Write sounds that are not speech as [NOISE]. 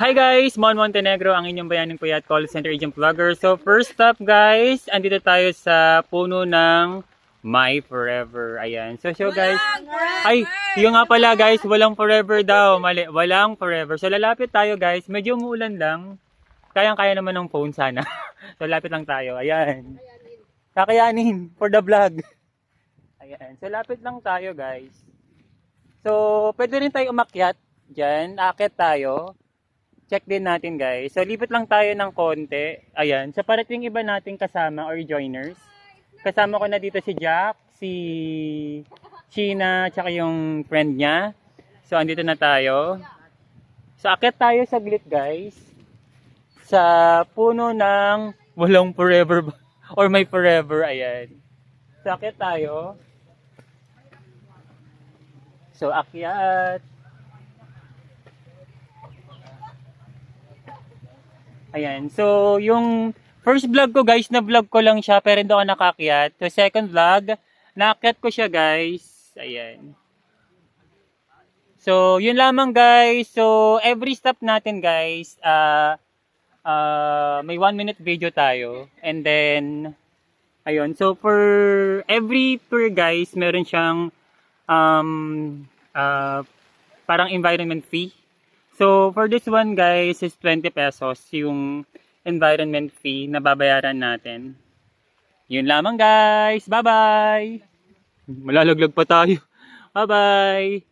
Hi guys! Mon Montenegro, ang inyong bayaning kuya at call center agent vlogger. So first up guys, andito tayo sa puno ng My Forever. Ayan. So so guys, ay, yung nga pala guys, walang forever daw. Mali, walang forever. So lalapit tayo guys, medyo umuulan lang. Kayang-kaya naman ng phone sana. [LAUGHS] so lapit lang tayo. Ayan. Kakayanin for the vlog. Ayan. So lapit lang tayo guys. So pwede rin tayo umakyat dyan. Akit tayo. Check din natin guys. So lipat lang tayo ng konti. Ayan. Sa parating iba nating kasama or joiners. Kasama ko na dito si Jack, si China, tsaka yung friend niya. So andito na tayo. So akit tayo saglit guys. Sa puno ng walang forever [LAUGHS] or may forever. Ayan. So akit tayo. So akyat. Ayan. So, yung first vlog ko guys, na vlog ko lang siya pero hindi ako nakakyat. So, second vlog, naakyat ko siya guys. Ayan. So, yun lamang guys. So, every step natin guys, ah ah, may one minute video tayo. And then, ayun. So, for every tour guys, meron siyang um, ah, parang environment fee. So, for this one guys, is 20 pesos yung environment fee na babayaran natin. Yun lamang guys. Bye-bye! Malalaglag pa tayo. [LAUGHS] Bye-bye!